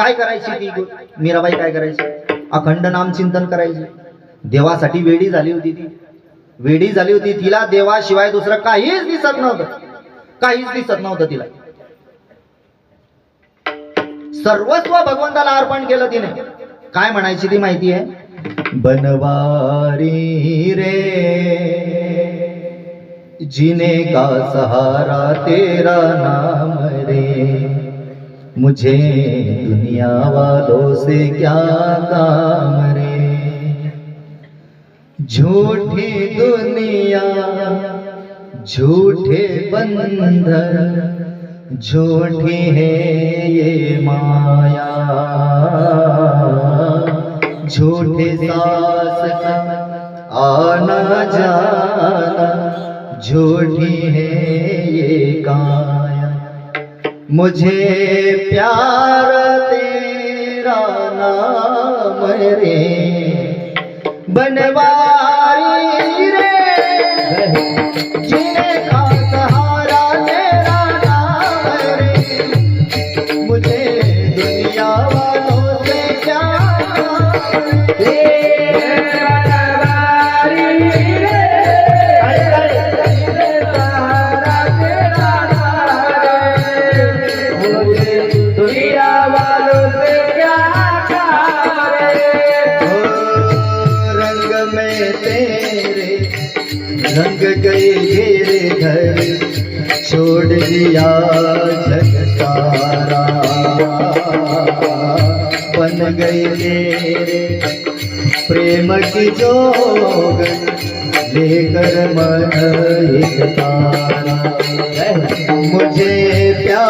काय करायची ती मीराबाई काय करायची? अखंड नाम चिंतन करायची. देवासाठी वेडी झाली होती ती. वेडी झाली होती तिला देवाशिवाय दुसरं काहीच दिसत नव्हतं. काहीच दिसत नव्हतं तिला. सर्वस्व भगवंताला अर्पण केलं तिने. काय म्हणायची ती माहिती आहे? बनवारी रे जिने का सहारा तेरा नाम रे? मुझे दुनिया वालों से क्या काम रे? झूठी दुनिया, झूठे बंधन झूठी है ये माया। झूठे सास का आना जाना, झूठी है मुझे प्यार तेरा नाम रे। बनवारी रंग में तेरे रंग गए घेरे घर छोड़ दिया सारा बन गए तेरे प्रेम की जोग लेकर मन एक तारा मुझे प्यारा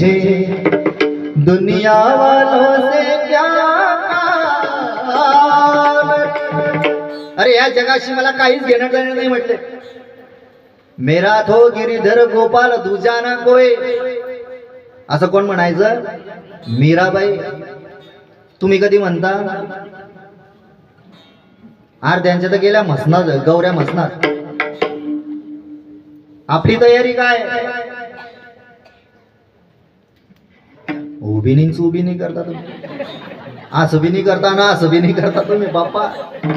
मुझे दुनिया वालों से प्यार अरे या जगाशी मला काहीच घेणं देणं नाही म्हटले. मेरा थो गिरीधर गोपाल दुजाना कोय असं कोण म्हणायचं? मीराबाई. तुम्ही कधी म्हणता? अरे त्यांच्या तर गेल्या म्हसणार गौऱ्या म्हसणार आपली तयारी काय? उभी नाही भी नहीं करता तुम्हें असं भी नाही करता ना असं भी नाही करता तुम्ही बाप्पा